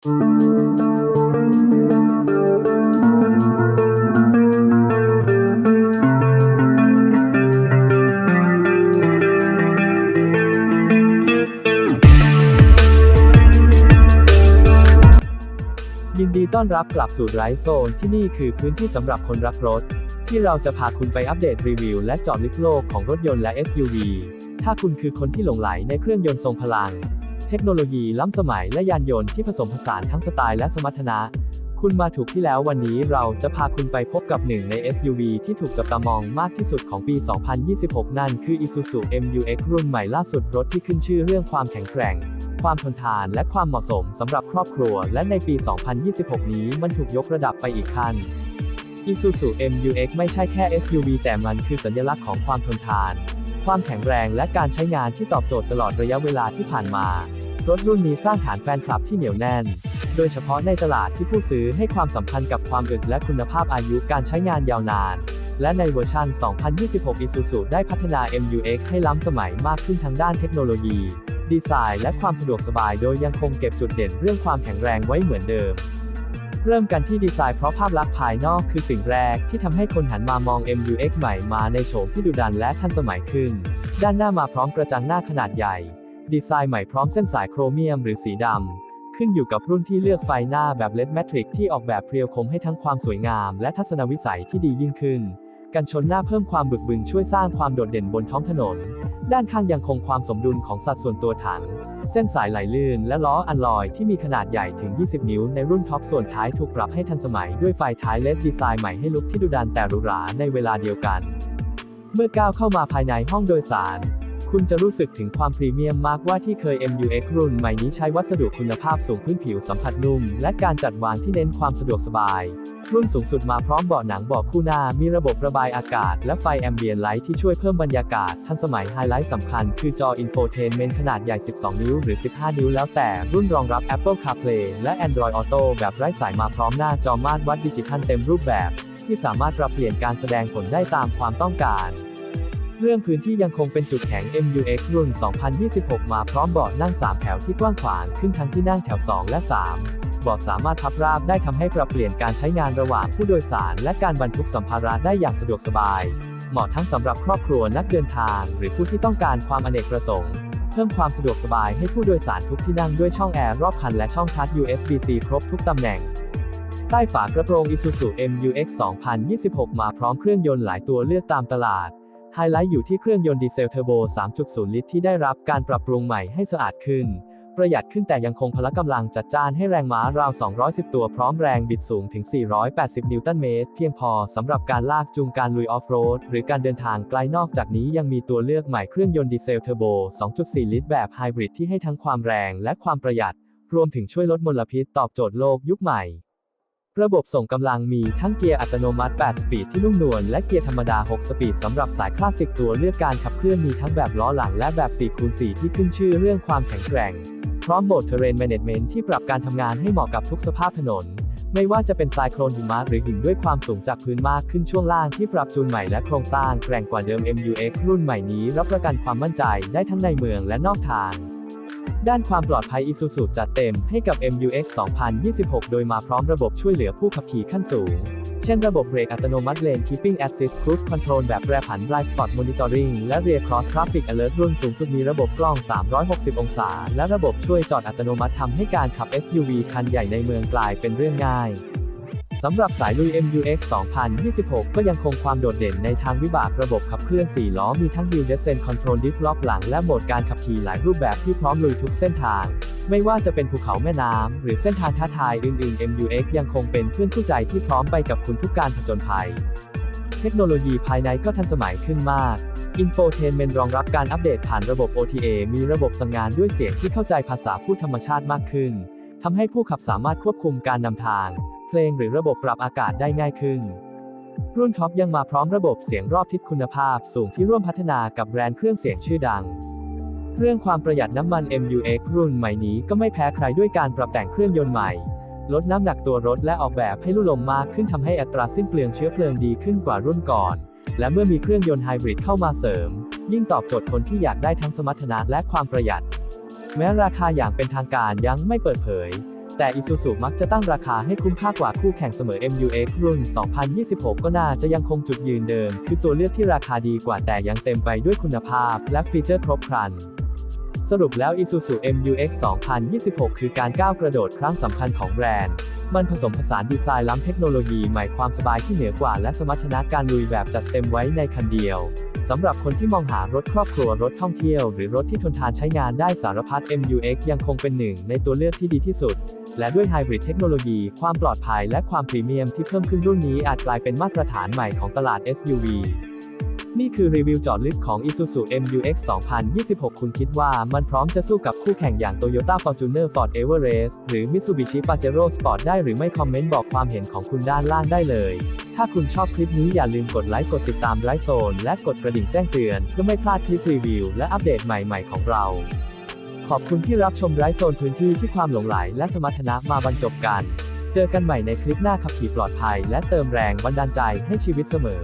ยินดีต้อนรับกลับสู่ไรโซนที่นี่คือพื้นที่สำหรับคนรักรถ ที่เราจะพาคุณไปอัปเดตรีวิว และเจาะลึกโลกของรถยนต์และ SUV ถ้าคุณคือคนที่หลงไหลในเครื่องยนต์ทรงพลัง เทคโนโลยีล้ำสมัยและยานยนต์ที่ผสมผสานทั้งสไตล์และสมรรถนะ คุณมาถูกที่แล้ววันนี้เราจะพาคุณไปพบกับหนึ่งใน SUV ที่ถูกจับตามองมากที่สุดของปี 2026 นั่นคือ Isuzu MU-X รุ่นใหม่ล่าสุดรถที่ขึ้นชื่อเรื่องความแข็งแกร่ง ความทนทานและความเหมาะสมสำหรับครอบครัว และในปี 2026 นี้มันถูกยกระดับไปอีกขั้น Isuzu MU-X ไม่ใช่แค่ SUV แต่มันคือสัญลักษณ์ของความทนทานความแข็งแรงและการใช้งานที่ตอบโจทย์ตลอดระยะเวลาที่ผ่านมา รถรุ่นนี้สร้างฐานแฟนคลับที่เหนียวแน่น โดยเฉพาะในตลาดที่ผู้ซื้อให้ความสำคัญกับความอึดและคุณภาพอายุการใช้งานยาวนาน และในเวอร์ชัน 2026 Isuzu ได้พัฒนา MU-X ให้ล้ำสมัยมากขึ้นทางด้านเทคโนโลยี ดีไซน์และความสะดวกสบายโดยยังคงเก็บจุดเด่นเรื่องความแข็งแรงไว้เหมือนเดิมเริ่มกันที่ดีไซน์เพราะภาพลักษณ์ภายนอกคือสิ่งแรกที่ทำให้คนหันมามอง MU-X ใหม่มาในโฉมที่ดุดันและทันสมัยขึ้น ด้านหน้ามาพร้อมกระจังหน้าขนาดใหญ่ ดีไซน์ใหม่พร้อมเส้นสายโครเมียมหรือสีดำ ขึ้นอยู่กับรุ่นที่เลือกไฟหน้าแบบ LED Matrix ที่ออกแบบเพรียวคมให้ทั้งความสวยงามและทัศนวิสัยที่ดียิ่งขึ้น กันชนหน้าเพิ่มความบึกบึนช่วยสร้างความโดดเด่นบนท้องถนน ด้านข้างยังคงความสมดุลของสัดส่วนตัวถัง เส้นสายไหลลื่นและล้ออัลลอยที่มีขนาดใหญ่ถึง 20 นิ้วในรุ่นท็อปส่วนท้ายถูกปรับให้ทันสมัยด้วยไฟท้ายเลดดีไซน์ใหม่ให้ลุคที่ดุดันแต่หรูหราในเวลาเดียวกัน เมื่อก้าวเข้ามาภายในห้องโดยสาร คุณจะรู้สึกถึงความพรีเมียมมากว่าที่เคย MU-X รุ่นใหม่นี้ใช้วัสดุคุณภาพสูงพื้นผิวสัมผัสนุ่ม และการจัดวางที่เน้นความสะดวกสบาย รุ่นสูงสุดมาพร้อมเบาะหนังเบาะคู่หน้า มีระบบระบายอากาศ และไฟแอมเบียนไลท์ที่ช่วยเพิ่มบรรยากาศ ทันสมัยไฮไลท์สำคัญคือจออินโฟเทนเมนต์ขนาดใหญ่ 12 นิ้วหรือ 15 นิ้วแล้วแต่ รุ่นรองรับ Apple CarPlay และ Android Auto แบบไร้สายมาพร้อมหน้าจอมาตรวัดดิจิทัลเต็มรูปแบบ ที่สามารถปรับเปลี่ยนการแสดงผลได้ตามความต้องการ เรื่องพื้นที่ยังคงเป็นจุดแข็ง MU-X รุ่น 2026 มาพร้อมเบาะนั่ง 3 แถวที่กว้างขวางขึ้นทั้งที่นั่งแถว 2 และ 3 เบาะสามารถพับราบได้ทำให้ปรับเปลี่ยนการใช้งานระหว่างผู้โดยสาร และการบรรทุกสัมภาระได้อย่างสะดวกสบาย เหมาะทั้งสำหรับครอบครัวนักเดินทาง หรือผู้ที่ต้องการความอเนกประสงค์เพิ่มความสะดวกสบายให้ผู้โดยสารทุกที่นั่งด้วยช่องแอร์รอบคันและช่องชาร์จ USB-C ครบทุกตำแหน่ง ใต้ฝากระโปรง Isuzu MU-X 2026 มาพร้อมเครื่องยนต์หลายตัวเลือกตามตลาด ไฮไลท์อยู่ที่เครื่องยนต์ดีเซลเทอร์โบ 3.0 ลิตรที่ได้รับการปรับปรุงใหม่ให้สะอาดขึ้น ประหยัดขึ้นแต่ยังคงพละกำลังจัดจ้านให้แรงม้าราว 210 ตัวพร้อมแรงบิดสูงถึง 480 นิวตันเมตร เพียงพอสำหรับการลากจูงการลุยออฟโรด หรือการเดินทางไกลนอกจากนี้ยังมีตัวเลือกใหม่เครื่องยนต์ดีเซลเทอร์โบ 2.4 ลิตรแบบไฮบริดที่ให้ทั้งความแรงและความประหยัด รวมถึงช่วยลดมลพิษตอบโจทย์โลกยุคใหม่ ระบบส่งกำลังมีทั้งเกียร์อัตโนมัติ 8 สปีดที่นุ่มนวลและเกียร์ธรรมดา 6 สปีดสำหรับสายคลาสสิกตัวเลือกการขับเคลื่อนมีทั้งแบบล้อหลังและแบบ4คูณ4ที่ขึ้นชื่อเรื่องความแข็งแกร่ง พร้อมโหมด Terrain Management ที่ปรับการทำงานให้เหมาะกับทุกสภาพถนน ไม่ว่าจะเป็นทรายโคลนหิมะหรือหินด้วยความสูงจากพื้นมากขึ้นช่วงล่างที่ปรับจูนใหม่และโครงสร้างแกร่งกว่าเดิม MU-X รุ่นใหม่นี้รับประกันความมั่นใจได้ทั้งในเมืองและนอกทาง ด้านความปลอดภัย Isuzu จัดเต็มให้กับ MU-X 2026 โดยมาพร้อมระบบช่วยเหลือผู้ขับขี่ขั้นสูง เช่นระบบเบรกอัตโนมัติ Lane Keeping Assist Cruise Control แบบแปรผัน Blind Spot Monitoring และ Rear Cross Traffic Alert รุ่นสูงสุดมีระบบกล้อง 360 องศา และระบบช่วยจอดอัตโนมัติทำให้การขับ SUV คันใหญ่ในเมืองกลายเป็นเรื่องง่าย สำหรับสายลุย MU-X 2026 ก็ยังคงความโดดเด่นในทางวิบากระบบขับเคลื่อน 4 ล้อมีทั้ง Wheel Descent Control Diff Lock หลังและโหมดการขับขี่หลายรูปแบบที่พร้อมลุยทุกเส้นทาง ไม่ว่าจะเป็นภูเขาแม่น้ำ หรือเส้นทางท้าทายอื่นๆ MU-X ยังคงเป็นเพื่อนคู่ใจที่พร้อมไปกับคุณทุกการผจญภัย เทคโนโลยีภายในก็ทันสมัยขึ้นมาก Infotainment รองรับการอัปเดตผ่านระบบ OTA มีระบบสั่งงานด้วยเสียงที่เข้าใจภาษาพูดธรรมชาติมากขึ้นทำให้ผู้ขับสามารถควบคุมการนำทาง เพลงหรือระบบปรับอากาศได้ง่ายขึ้น รุ่นท็อปยังมาพร้อมระบบเสียงรอบทิศคุณภาพสูงที่ร่วมพัฒนากับแบรนด์เครื่องเสียงชื่อดัง เรื่องความประหยัดน้ำมัน MU-X รุ่นใหม่นี้ก็ไม่แพ้ใครด้วยการปรับแต่งเครื่องยนต์ใหม่ ลดน้ำหนักตัวรถและออกแบบให้ลู่ลมมากขึ้นทำให้อัตราสิ้นเปลืองเชื้อเพลิงดีขึ้นกว่ารุ่นก่อน และเมื่อมีเครื่องยนต์ไฮบริดเข้ามาเสริม ยิ่งตอบโจทย์คนที่อยากได้ทั้งสมรรถนะและความประหยัด แม้ราคาอย่างเป็นทางการยังไม่เปิดเผย แต่อิซูซูมักจะตั้งราคาให้คุ้มค่ากว่าคู่แข่งเสมอ MUX รุ่น 2026 ก็น่าจะยังคงจุดยืนเดิม คือตัวเลือกที่ราคาดีกว่าแต่ยังเต็มไปด้วยคุณภาพ และฟีเจอร์ครบครันสรุปแล้ว Isuzu MUX 2026 คือการก้าวกระโดดครั้งสำคัญของแบรนด์ มันผสมผสานดีไซน์ล้ำเทคโนโลยีใหม่ความสบายที่เหนือกว่า และสมรรถนะการลุยแบบจัดเต็มไว้ในคันเดียวสำหรับคนที่มองหารถครอบครัวรถท่องเที่ยว หรือรถที่ทนทานใช้งานได้สารพัด MUX ยังคงเป็นหนึ่งในตัวเลือกที่ดีที่สุด และด้วยไฮบริดเทคโนโลยี ความปลอดภัยและความพรีเมียมที่เพิ่มขึ้นรุ่นนี้อาจกลายเป็นมาตรฐานใหม่ของตลาด SUV นี่คือรีวิวจอดลึกของ Isuzu MUX 2026 คุณคิดว่ามันพร้อมจะสู้กับคู่แข่งอย่าง Toyota Fortuner Ford Everest หรือ Mitsubishi Pajero Sport ได้หรือไม่คอมเมนต์บอกความเห็นของคุณด้านล่างได้เลย ถ้าคุณชอบคลิปนี้อย่าลืมกดไลค์ กดติดตามไลฟ์โซน และกดกระดิ่งแจ้งเตือน เพื่อไม่พลาดคลิปรีวิว และอัปเดตใหม่ๆ ของเรา ขอบคุณที่รับชมไลฟ์โซนพื้นที่ที่ความหลงไหลและสมรรถนะมาบรรจบกัน เจอกันใหม่ในคลิปหน้าขับขี่ปลอดภัย และเติมแรงบันดาลใจให้ชีวิตเสมอ